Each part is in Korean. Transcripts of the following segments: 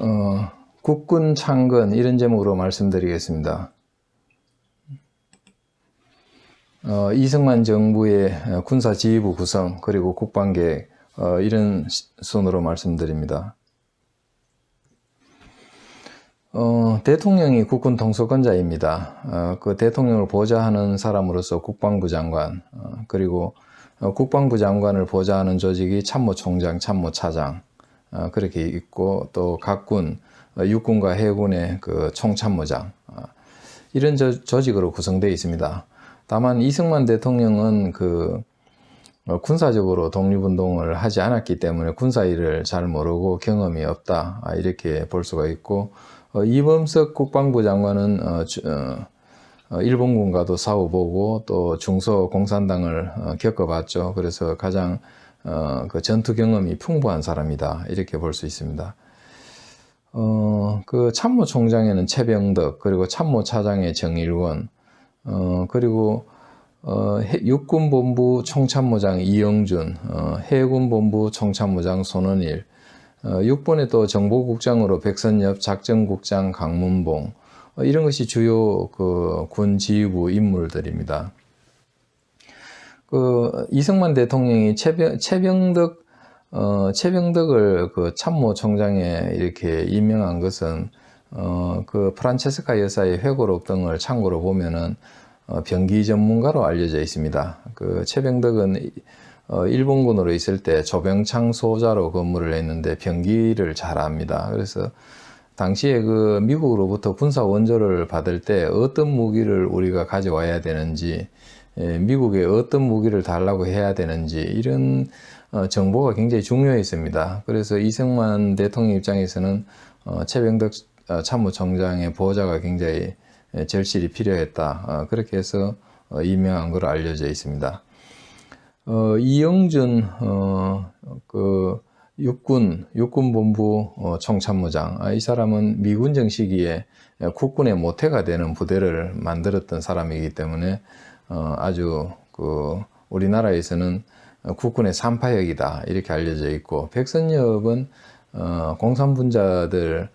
어, 국군 창건 이런 제목으로 말씀드리겠습니다. 어, 이승만 정부의 군사 지휘부 구성 그리고 국방계획 어, 이런 시- 순으로 말씀드립니다. 어, 대통령이 국군 통수권자입니다. 어, 그 대통령을 보좌하는 사람으로서 국방부 장관, 어, 그리고 어, 국방부 장관을 보좌하는 조직이 참모총장, 참모차장, 어, 그렇게 있고 또 각군, 어, 육군과 해군의 그 총참모장, 어, 이런 조, 조직으로 구성되어 있습니다. 다만 이승만 대통령은 그 어, 군사적으로 독립운동을 하지 않았기 때문에 군사 일을 잘 모르고 경험이 없다 아, 이렇게 볼 수가 있고 어, 이범석 국방부 장관은 어, 주- 어, 어, 일본군과도 싸워보고 또 중소공산당을 어, 겪어봤죠. 그래서 가장 어, 그 전투 경험이 풍부한 사람이다 이렇게 볼 수 있습니다. 어, 그 참모총장에는 최병덕 그리고 참모차장의 정일원 어, 그리고 어, 해- 육군본부 총참모장 이영준, 어, 해군본부 총참모장 손원일, 어, 육본의 또 정보국장으로 백선엽, 작전국장 강문봉, 어, 이런 것이 주요 그 군 지휘부 인물들입니다. 그 이승만 대통령이 최병, 최병덕 어, 최병덕을 그 참모총장에 이렇게 임명한 것은 어, 그 프란체스카 여사의 회고록 등을 참고로 보면은 어, 병기 전문가로 알려져 있습니다. 그 최병덕은 어, 일본군으로 있을 때 조병창 소자로 근무를 했는데 병기를 잘 압니다. 그래서 당시에 그 미국으로부터 군사 원조를 받을 때 어떤 무기를 우리가 가져와야 되는지, 예, 미국에 어떤 무기를 달라고 해야 되는지 이런 어, 정보가 굉장히 중요했습니다. 그래서 이승만 대통령 입장에서는 어, 최병덕 어, 참모총장의 보좌가 굉장히 예, 절실히 필요했다. 어, 그렇게 해서 어, 임명한 걸로 알려져 있습니다. 어, 이영준 어, 그 육군 육군본부 어, 총참모장 아, 이 사람은 미군 정 시기에 국군의 모태가 되는 부대를 만들었던 사람이기 때문에 어, 아주 그 우리나라에서는 어, 국군의 산파역이다 이렇게 알려져 있고 백선엽은 어, 공산분자들을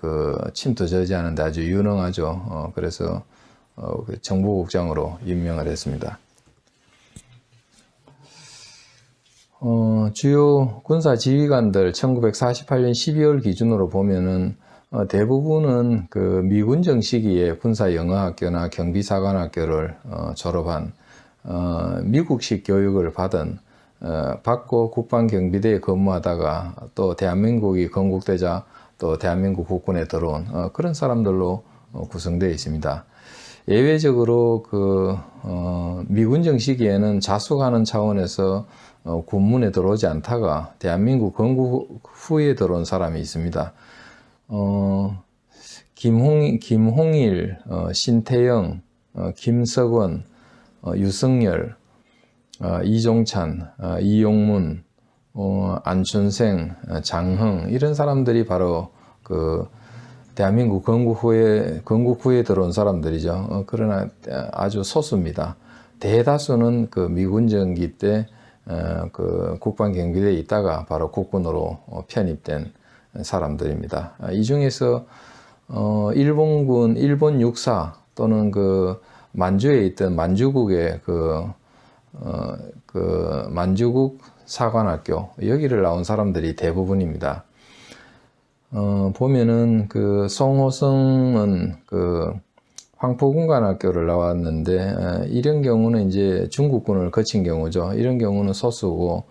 그 침투 저지하는데 아주 유능하죠. 어, 그래서 어, 그 정보국장으로 임명을 했습니다. 어, 주요 군사 지휘관들 1948년 12월 기준으로 보면은 어, 대부분은 그 미군정 시기에 군사 영어학교나 경비사관학교를 어, 졸업한 어, 미국식 교육을 받은 어, 받고 국방경비대에 근무하다가 또 대한민국이 건국되자 또 대한민국 국군에 들어온 어, 그런 사람들로 어, 구성되어 있습니다. 예외적으로 그 어, 미군정 시기에는 자숙하는 차원에서 어, 군문에 들어오지 않다가 대한민국 건국 후에 들어온 사람이 있습니다. 어, 김홍, 김홍일, 어, 신태영, 어, 김석원, 어, 유승열, 어, 이종찬, 어, 이용문, 어, 안춘생, 어, 장흥 이런 사람들이 바로 그 대한민국 건국 후에 건국 후에 들어온 사람들이죠. 어, 그러나 아주 소수입니다. 대다수는 그 미군 정기 때 어, 그 국방 경비대에 있다가 바로 국군으로 어, 편입된 사람들입니다. 아, 이 중에서 어, 일본군 일본 육사 또는 그 만주에 있던 만주국의 그, 어, 그 만주국 사관학교 여기를 나온 사람들이 대부분입니다. 어, 보면은 그 송호성은 그 황포군관학교를 나왔는데 에, 이런 경우는 이제 중국군을 거친 경우죠. 이런 경우는 소수고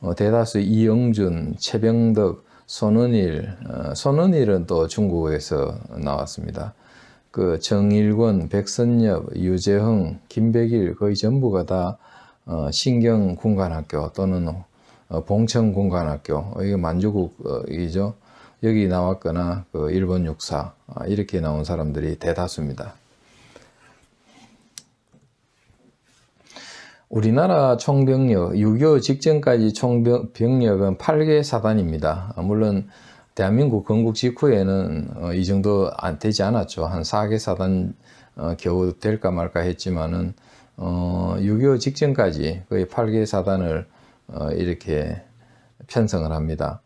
어, 대다수 이영준, 최병덕, 손은일, 어, 손은일은 또 중국에서 나왔습니다. 그 정일권, 백선엽, 유재흥, 김백일 거의 전부가 다 어, 신경 군관학교 또는 어, 봉천 군관학교 어, 이게 만주국이죠. 여기 나왔거나 그 일본 육사 아, 이렇게 나온 사람들이 대다수입니다. 우리나라 총병력 6.25 직전까지 총병력은 8개 사단입니다. 아, 물론 대한민국 건국 직후에는 어, 이 정도 안 되지 않았죠. 한 4개 사단 어, 겨우 될까 말까 했지만은 어, 6.25 직전까지 거의 8개 사단을 어, 이렇게 편성을 합니다.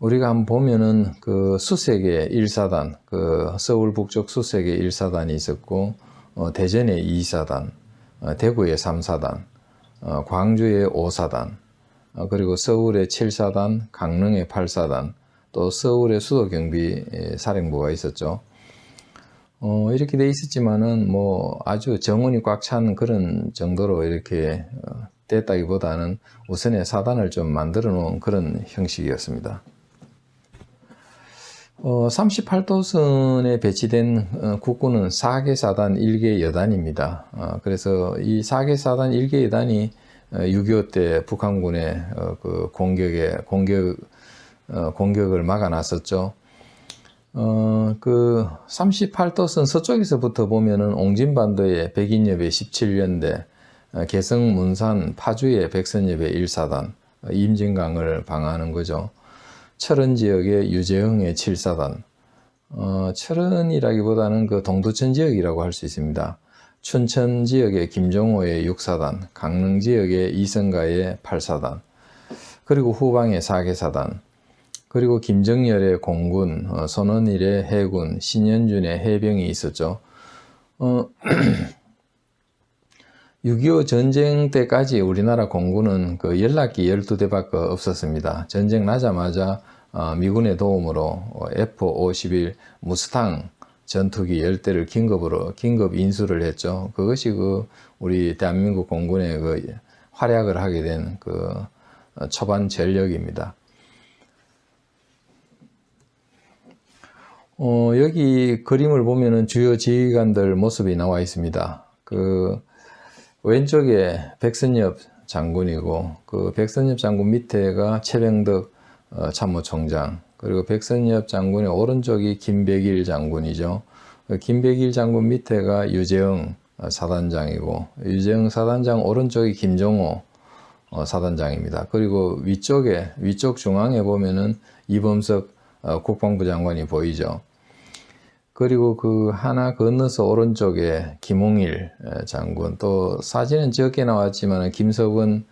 우리가 한번 보면은 그 수색의 1사단, 그 서울 북쪽 수색의 1사단이 있었고, 어, 대전의 2사단, 어, 대구의 3사단, 어, 광주의 5사단, 어, 그리고 서울의 7사단, 강릉의 8사단, 또 서울의 수도경비 사령부가 있었죠. 어, 이렇게 돼 있었지만은 뭐 아주 정원이 꽉 찬 그런 정도로 이렇게 어, 됐다기보다는 우선의 사단을 좀 만들어 놓은 그런 형식이었습니다. 어, 38도선에 배치된 어, 국군은 4개 사단 1개 여단입니다. 어, 그래서 이 4개 사단 1개 여단이 6.25 때 북한군의 어, 그 공격에 공격 어, 공격을 막아놨었죠. 어, 그 38도선 서쪽에서부터 보면은 옹진반도의 백인엽의 17년대, 어, 개성 문산 파주의 백선엽의 1사단, 어, 임진강을 방어하는 거죠. 철원 지역의 유재흥의 7사단, 어, 철원이라기보다는 그 동두천 지역이라고 할 수 있습니다. 춘천 지역의 김종호의 6사단, 강릉 지역의 이성가의 8사단, 그리고 후방의 4개사단, 그리고 김정열의 공군, 어, 손원일의 해군, 신현준의 해병이 있었죠. 어, 6.25 전쟁 때까지 우리나라 공군은 그 연락기 12대밖에 없었습니다. 전쟁 나자마자 어, 미군의 도움으로 어, F-51 무스탕 전투기 10대를 긴급으로 긴급 인수를 했죠. 그것이 그 우리 대한민국 공군의 그 활약을 하게 된 그 초반 전력입니다. 어, 여기 그림을 보면은 주요 지휘관들 모습이 나와 있습니다. 그 왼쪽에 백선엽 장군이고 그 백선엽 장군 밑에가 최병덕 어, 참모총장 그리고 백선엽 장군의 오른쪽이 김백일 장군이죠. 그 김백일 장군 밑에가 유재흥 어, 사단장이고 유재흥 사단장 오른쪽이 김종호 어, 사단장입니다. 그리고 위쪽에 위쪽 중앙에 보면은 이범석 어, 국방부 장관이 보이죠. 그리고 그 하나 건너서 오른쪽에 김홍일 장군 또 사진은 적게 나왔지만 김석은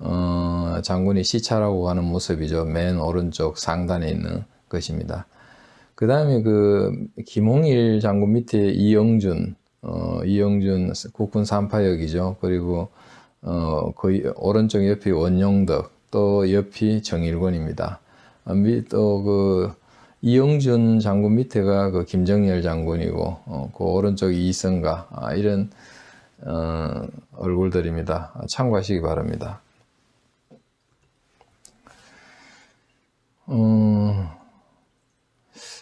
어, 장군이 시찰하고 가는 모습이죠. 맨 오른쪽 상단에 있는 것입니다. 그 다음에 그 김홍일 장군 밑에 이영준 어, 이영준 국군 삼파역이죠. 그리고 어, 그 오른쪽 옆이 원용덕 또 옆이 정일권입니다. 또그 이영준 장군 밑에가 그 김정열 장군이고 어, 그 오른쪽이 이성가 아, 이런 어, 얼굴들입니다. 참고하시기 바랍니다. 어,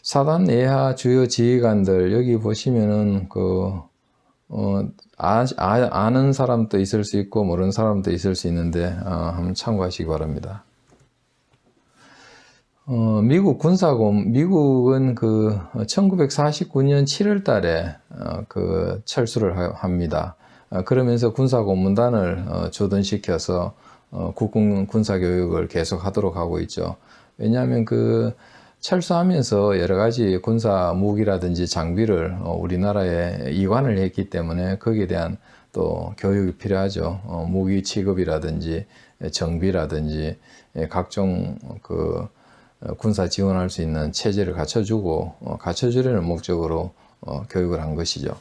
사단 내하 주요 지휘관들 여기 보시면은 그 어, 아, 아, 는 사람도 있을 수 있고 모르는 사람도 있을 수 있는데 어, 한번 참고하시기 바랍니다. 어, 미국 군사공, 미국은 그 1949년 7월 달에 어, 그 철수를 하, 합니다. 어, 그러면서 군사고문단을 어, 조던시켜서 어, 국군 군사교육을 계속 하도록 하고 있죠. 왜냐하면 그 철수하면서 여러 가지 군사 무기라든지 장비를 어, 우리나라에 이관을 했기 때문에 거기에 대한 또 교육이 필요하죠. 어, 무기 취급이라든지 정비라든지 예, 각종 그 어, 군사 지원할 수 있는 체제를 갖춰주고 어, 갖춰주려는 목적으로 어, 교육을 한 것이죠.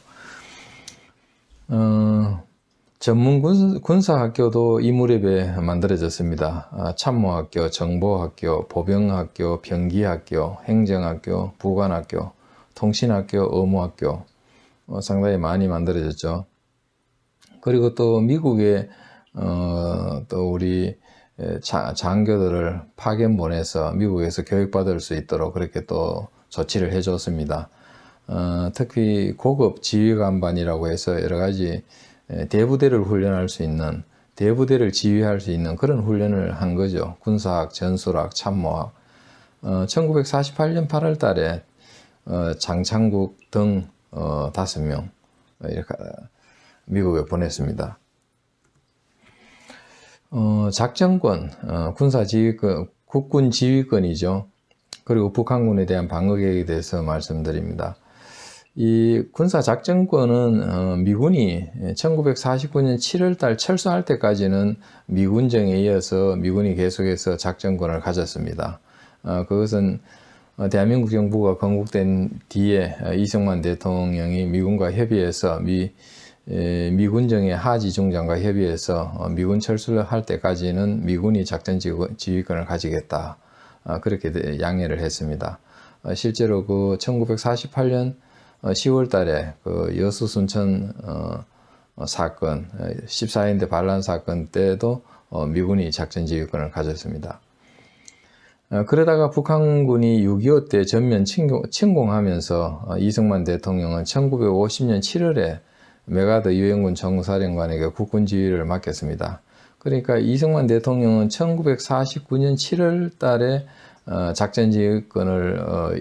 어, 전문 군사 학교도 이 무렵에 만들어졌습니다. 아, 참모학교, 정보학교, 보병학교, 병기학교, 행정학교, 부관학교, 통신학교, 의무학교 어, 상당히 많이 만들어졌죠. 그리고 또 미국에 어, 또 우리 장교들을 파견 보내서 미국에서 교육받을 수 있도록 그렇게 또 조치를 해줬습니다. 어, 특히 고급 지휘관반이라고 해서 여러 가지 대부대를 훈련할 수 있는 대부대를 지휘할 수 있는 그런 훈련을 한 거죠. 군사학, 전술학, 참모학. 어, 1948년 8월 달에 어, 장창국 등 어, 5명 이렇게 미국에 보냈습니다. 어, 작전권, 어, 군사지휘권, 국군 지휘권이죠. 그리고 북한군에 대한 방어 계획에 대해서 말씀드립니다. 이 군사작전권은 어, 미군이 1949년 7월달 철수할 때까지는 미군정에 이어서 미군이 계속해서 작전권을 가졌습니다. 어, 그것은 어, 대한민국 정부가 건국된 뒤에 어, 이승만 대통령이 미군과 협의해서 미 에, 미군정의 하지 중장과 협의해서 어, 미군 철수를 할 때까지는 미군이 작전 지휘- 지휘권을 가지겠다. 아, 그렇게 돼- 양해를 했습니다. 어, 실제로 그 1948년 10월 달에 그 여수 순천 어, 어, 사건, 14인대 반란 사건 때도 어, 미군이 작전 지휘권을 가졌습니다. 어, 그러다가 북한군이 6.25 때 전면 침공, 침공하면서 어, 이승만 대통령은 1950년 7월에 메가더 유엔군 정사령관에게 국군 지휘를 맡겼습니다. 그러니까 이승만 대통령은 1949년 7월 달에 어, 작전 지휘권을 어,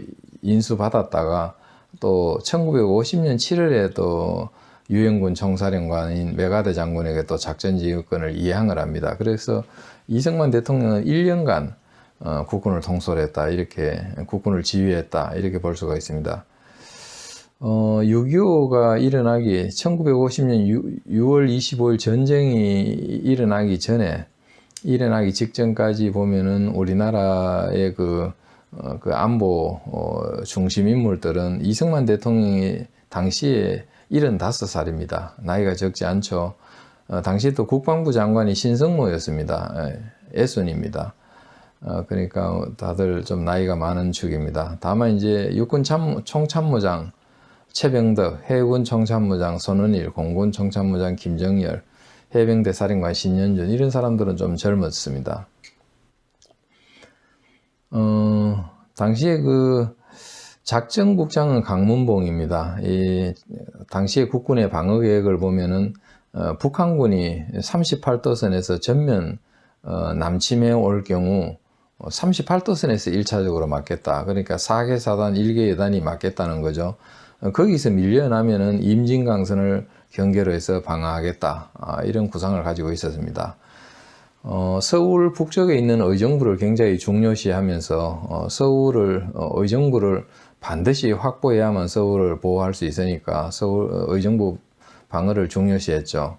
인수받았다가 또 1950년 7월에 또 유엔군 정사령관인 메가더 장군에게 또 작전 지휘권을 이양을 합니다. 그래서 이승만 대통령은 1년간 어, 국군을 통솔했다 이렇게 국군을 지휘했다 이렇게 볼 수가 있습니다. 어, 6.25가 일어나기 1950년 6, 월 25일 전쟁이 일어나기 전에 일어나기 직전까지 보면은 우리나라의 그, 어, 그 안보 어, 중심 인물들은 이승만 대통령이 당시에 75살입니다. 나이가 적지 않죠. 어, 당시 또 국방부 장관이 신성모였습니다. 예, 애순입니다. 어, 그러니까 다들 좀 나이가 많은 축입니다. 다만 이제 육군 참, 총참모장 최병덕, 해군 총참모장 손은일, 공군 총참모장 김정열, 해병대 사령관 신현준 이런 사람들은 좀 젊었습니다. 어, 당시에 그 작전국장은 강문봉입니다. 이 당시에 국군의 방어 계획을 보면은 어, 북한군이 38도선에서 전면 어, 남침해 올 경우 38도선에서 1차적으로 맞겠다. 그러니까 4개 사단, 1개 여단이 맞겠다는 거죠. 어, 거기서 밀려나면은 임진강선을 경계로 해서 방어하겠다. 아, 이런 구상을 가지고 있었습니다. 어, 서울 북쪽에 있는 의정부를 굉장히 중요시하면서 어, 서울을 어, 의정부를 반드시 확보해야만 서울을 보호할 수 있으니까 서울 어, 의정부 방어를 중요시했죠.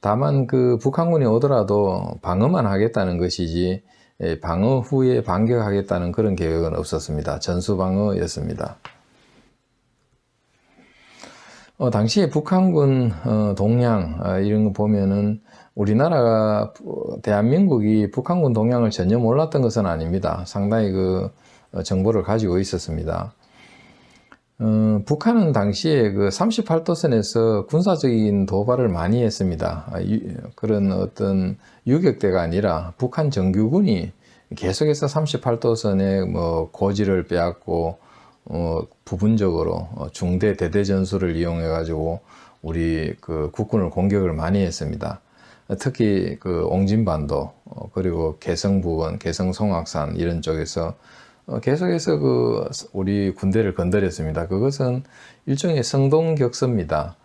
다만 그 북한군이 오더라도 방어만 하겠다는 것이지 예, 방어 후에 반격하겠다는 그런 계획은 없었습니다. 전수 방어였습니다. 어, 당시에 북한군 어, 동향 어, 이런 거 보면은 우리나라가 어, 대한민국이 북한군 동향을 전혀 몰랐던 것은 아닙니다. 상당히 그 어, 정보를 가지고 있었습니다. 어, 북한은 당시에 그 38도선에서 군사적인 도발을 많이 했습니다. 아, 유- 그런 어떤 유격대가 아니라 북한 정규군이 계속해서 38도선에 뭐 고지를 빼앗고 어, 부분적으로 어, 중대 대대 전술을 이용해 가지고 우리 그 국군을 공격을 많이 했습니다. 특히 그 옹진반도 어, 그리고 개성 부근, 개성 송악산 이런 쪽에서 어, 계속해서 그 우리 군대를 건드렸습니다. 그것은 일종의 성동 격서입니다.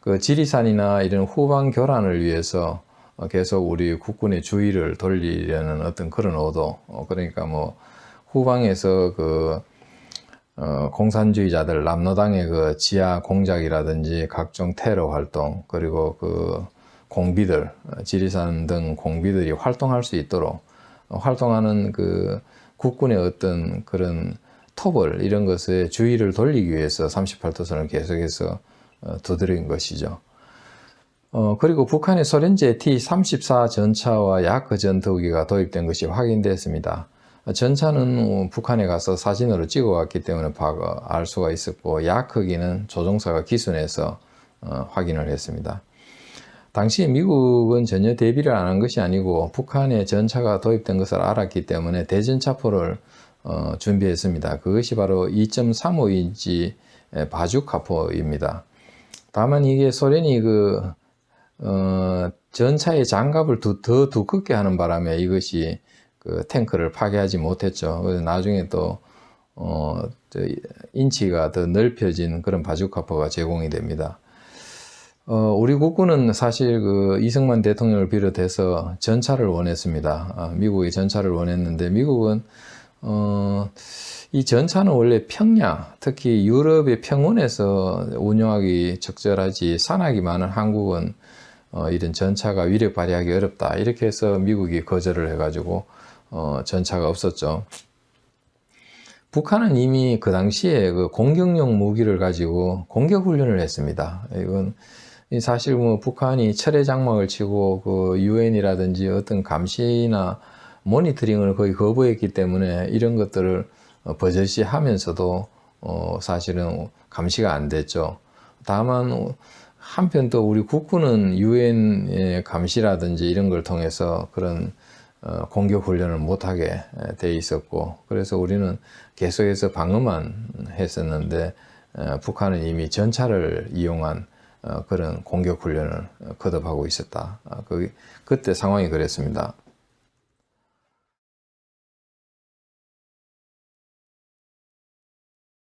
그 지리산이나 이런 후방 교란을 위해서 어, 계속 우리 국군의 주의를 돌리려는 어떤 그런 의도. 어, 그러니까 뭐 후방에서 그 어, 공산주의자들 남로당의 그 지하 공작이라든지 각종 테러 활동 그리고 그 공비들 어, 지리산 등 공비들이 활동할 수 있도록 어, 활동하는 그 국군의 어떤 그런 토벌 이런 것에 주의를 돌리기 위해서 38도선을 계속해서 어, 두드린 것이죠. 어, 그리고 북한의 소련제 T-34 전차와 야크 전투기가 도입된 것이 확인됐습니다. 어, 전차는 어, 북한에 가서 사진으로 찍어왔기 때문에 바- 알 수가 있었고, 야크기는 조종사가 기순해서 어, 확인을 했습니다. 당시 미국은 전혀 대비를 안 한 것이 아니고 북한에 전차가 도입된 것을 알았기 때문에 대전차포를 어, 준비했습니다. 그것이 바로 2.35인치 바주카포입니다. 다만 이게 소련이 그 어, 전차의 장갑을 두, 더 두껍게 하는 바람에 이것이 그 탱크를 파괴하지 못했죠. 그래서 나중에 또 어, 저 인치가 더 넓혀진 그런 바주카포가 제공이 됩니다. 어, 우리 국군은 사실 그 이승만 대통령을 비롯해서 전차를 원했습니다. 아, 미국이 전차를 원했는데 미국은 어, 이 전차는 원래 평야, 특히 유럽의 평원에서 운용하기 적절하지 산악이 많은 한국은 어, 이런 전차가 위력 발휘하기 어렵다. 이렇게 해서 미국이 거절을 해가지고 어, 전차가 없었죠. 북한은 이미 그 당시에 그 공격용 무기를 가지고 공격 훈련을 했습니다. 이건 이 사실 뭐 북한이 철의 장막을 치고 그 유엔이라든지 어떤 감시나 모니터링을 거의 거부했기 때문에 이런 것들을 어, 버젓이 하면서도 어 사실은 감시가 안 됐죠. 다만 어, 한편 또 우리 국군은 유엔의 감시라든지 이런 걸 통해서 그런 어, 공격 훈련을 못하게 돼 있었고 그래서 우리는 계속해서 방어만 했었는데 어, 북한은 이미 전차를 이용한 어, 그런 공격 훈련을 거듭하고 있었다. 아, 그, 그때 상황이 그랬습니다.